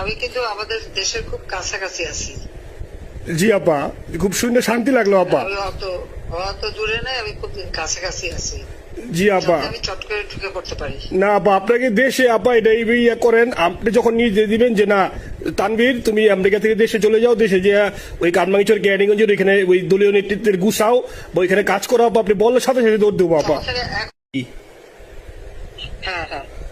আমি কিন্তু আমাদের দেশের খুব কাছাকাছি আছি। জি আপা। খুব শুনে শান্তি লাগল আপা। আমি অত অত দূরে নাই আমি খুব কাছাকাছি আছি। জি আপা। আমি চট করে ঢুকে পড়তে পারি। না আপা আপনাকে দেশে আপা এটা এই ইয়ে করেন আপনি যখন নিয়ে দিবেন যে না তানভীর তুমি আমেরিকা থেকে দেশে চলে যাও দেশে যে ওই কানমাঙ্গিচর ক্যাডিগঞ্জের ওইখানে ওই দলীয় নেতৃত্বের গুছাও বা ওইখানে কাজ করো আপা আপনি বললে সাথে সাথে দৌড় দেবো আপা। হ্যাঁ হ্যাঁ।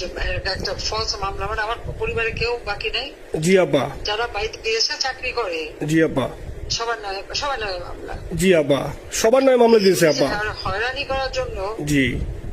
একটা ফলস মামলা মানে আমার পরিবারে কেউ বাকি নেই। জি আপা। যারা বাড়িতে বিদেশে চাকরি করে। জি আপা। সবার নয় সবার নয় মামলা। জি আপা। সবার নয় মামলা দিয়েছে আপা। হয়রানি করার জন্য জি।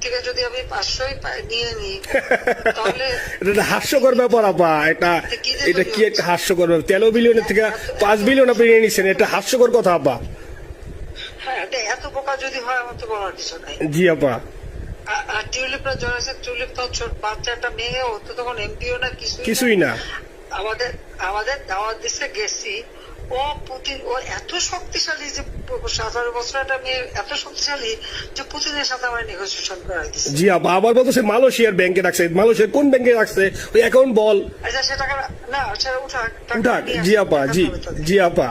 থেকে যদি আমি পাঁচশোই নিয়ে নিই তাহলে এটা হাস্যকর ব্যাপার আপা। এটা এটা কি একটা হাস্যকর ব্যাপার? তেরো বিলিয়নের থেকে পাঁচ বিলিয়ন আপনি নিয়ে নিচ্ছেন এটা হাস্যকর কথা আপা। হ্যাঁ এত বোকা যদি হয় আমার তো বলার কিছু নাই। জি আপা। আর- টিউলিপ তো মেয়ে ও তো তখন এমপিও না কিছুই না। কিছুই না। আমাদের আমাদের দাওয়াত দিচ্ছে গেছি ও পুতিন ও এত শক্তিশালী যে সতেরো বছর একটা মেয়ে এত শক্তিশালী যে পুতিনের সাথে আমার নেগোসিয়েশন করাই জি আপা আবার বলতেছে মালয়েশিয়ার ব্যাংকে রাখছে। মালয়েশিয়ার কোন ব্যাংকে রাখছে? ওই অ্যাকাউন্ট বল। আচ্ছা সে টাকা না সেটা উঠাক টাকা উঠাক। জি আপা জি জি আপা।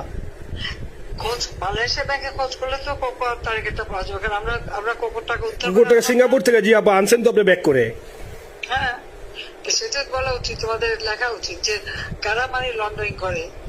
খোঁজ মালয়েশিয়া ব্যাংকে খোঁজ করলে তো কোকোর টার্গেটটা পাওয়া যাবে। কারণ আমরা আমরা কোকোর টাকা উদ্ধার করে গোটা আনলাম। সিঙ্গাপুর থেকে জি আপা আনছেন তো আপনি ব্যাক করে। হ্যাঁ। সেটা বলা উচিত তোমাদের লেখা উচিত যে কারা মানি লন্ডারিং করে?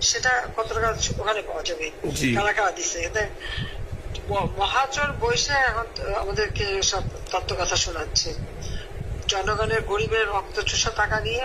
সেটা কত টাকা ওখানে পাওয়া যাবে। টাকা দিছে। মহাজন বৈশে এখন আমাদেরকে সব তত্ত্ব কথা শোনাচ্ছে। জনগণের গরিবের রক্ত চুষা টাকা নিয়ে